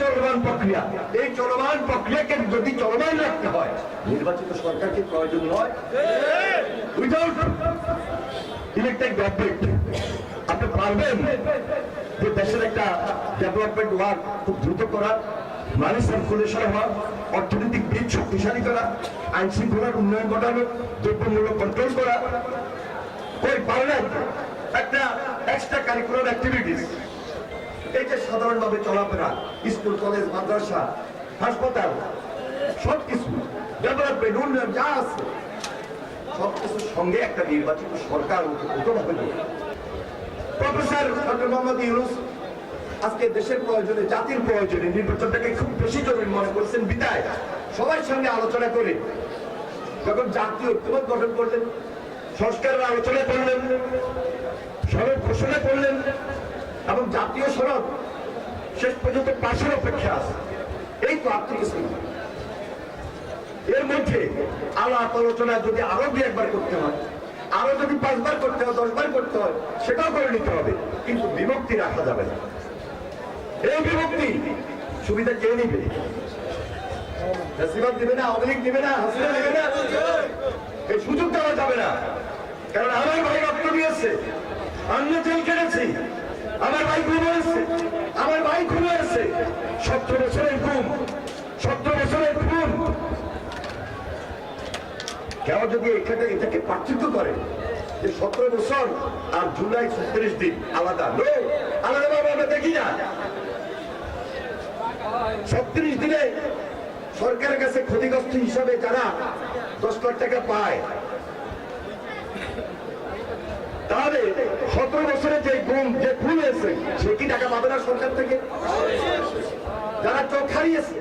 চলমান প্রক্রিয়া। এই চলমান প্রক্রিয়াকে যদি চলমান রাখতে হয়, নির্বাচিত সরকারকে প্রয়োজন গভর্নমেন্ট আপনি পারবেন যে দেশের একটা ডেভেলপমেন্ট ওয়ার্ক খুব দ্রুত করা, মানি সার্কুলেশন হওয়া, অর্থনৈতিক দিক শক্তিশালী করা, আইন শৃঙ্খলার উন্নয়ন ঘটানো, দ্রব্যমূল্য কন্ট্রোল করা। পারে একটা এক্সট্রা কারিকুলার অ্যাক্টিভিটিস এই যে সাধারণভাবে চলাফেরা, স্কুল, কলেজ, মাদ্রাসা, হাসপাতাল সব কিছু ডেভেলপমেন্ট উন্নয়ন যা আছে সব কিছুর সঙ্গে একটা নির্বাচিত সরকার প্রফেসর ডক্টর মোহাম্মদ ইউনুস, আজকে দেশের প্রয়োজনে, জাতির প্রয়োজনে নির্বাচনটাকে খুব বেশি জরুরি মনে করছেন বিদায়। সবার সঙ্গে আলোচনা করে যখন জাতীয় ঐক্যমত গঠন করলেন, সংস্কারের আলোচনা করলেন জাতীয় সনদ শেষ পর্যন্ত পাশের অপেক্ষা আছে। এই তো আর্থিক এর মধ্যে আলাপ আলোচনা যদি আরও দু একবার করতে হয়, আরও যদি পাঁচবার করতে হয়, দশবার করতে হয়, সেটাও করে নিতে হবে, কিন্তু বিভক্তি রাখা যাবে না। এই বিভক্তি সুবিধা কে নিবে? দিবে না, আওয়ামী দিবে না, হাসিনা দিবে না। এই সুযোগ দেওয়া যাবে না। কারণ আমার ভাই রক্ত দিয়েছে। অন্য জেল কেটেছি আমার ভাই গুম হয়েছে আমার ভাই খুন হয়েছে সতেরো বছরের গুম সতেরো বছরের খুন কেউ যদি এখানে এটাকে পার্থক্য করে যে সতেরো বছর আর জুলাই ছত্রিশ দিন আলাদা। আলাদা ভাবে আমরা দেখি না। ছত্রিশ দিনে সরকারের কাছে ক্ষতিগ্রস্ত হিসাবে যারা দশ লাখ টাকা পায় সতেরো বছরে যে গুম যে খুন হয়েছে, সে কি টাকা পাবে না সরকার থেকে? যারা চোখ হারিয়েছে